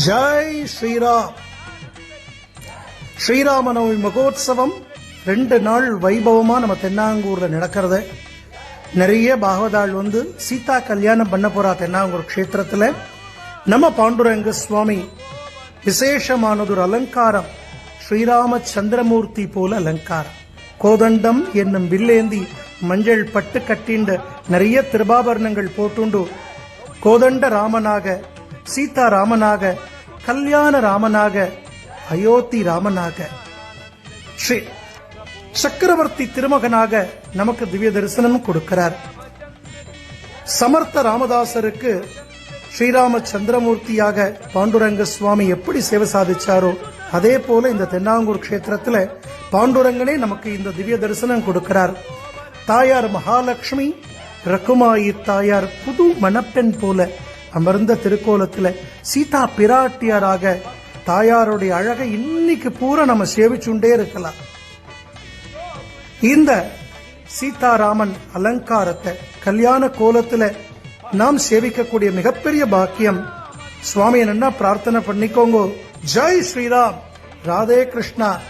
ஜெய் ஸ்ரீராம். ஸ்ரீராமநவமி மகோத்சவம் ரெண்டு நாள் வைபவமா நம்ம தென்னாங்கூர்ல நடக்கிறது. நிறைய பாகவதாள் வந்து சீதா கல்யாணம் பண்ண போறா தென்னாங்கூர் க்ஷேத்திரத்துல. நம்ம பாண்டுரங்க சுவாமி விசேஷமானதொரு அலங்காரம் ஸ்ரீராம சந்திரமூர்த்தி போல அலங்காரம். கோதண்டம் என்னும் வில்லேந்தி மஞ்சள் பட்டு கட்டிண்டு நிறைய திருபாபரணங்கள் போட்டுண்டு கோதண்ட ராமனாக சீதா ராமனாக கல்யாண ராமனாக அயோத்தி ராமனாக ஸ்ரீ சக்கரவர்த்தி திருமகனாக நமக்கு திவ்ய தரிசனம் கொடுக்கிறார். சமர்த்த ராமதாசருக்கு ஸ்ரீராம சந்திரமூர்த்தியாக பாண்டுரங்க சுவாமி எப்படி சேவை சாதிச்சாரோ அதே போல இந்த தென்னாங்கூர் க்ஷேத்திரத்துல பாண்டுரங்கனே நமக்கு இந்த திவ்ய தரிசனம் கொடுக்கிறார். தாயார் மகாலட்சுமி ரகுமாயி தாயார் புது மணப்பெண் போல அமர்ந்த திருக்கோலத்துல சீதா பிராட்டியாராக தாயாருடைய அழகை இன்னைக்கு பூரா நம்ம சேவிச்சுண்டே இருக்கலாம். இந்த சீதாராமன் அலங்காரத்தை கல்யாண கோலத்துல நாம் சேவிக்கக்கூடிய மிகப்பெரிய பாக்கியம். சுவாமி என்ன பிரார்த்தனை பண்ணிக்கோங்க. ஜெய் ஸ்ரீராம். ராதே கிருஷ்ணா.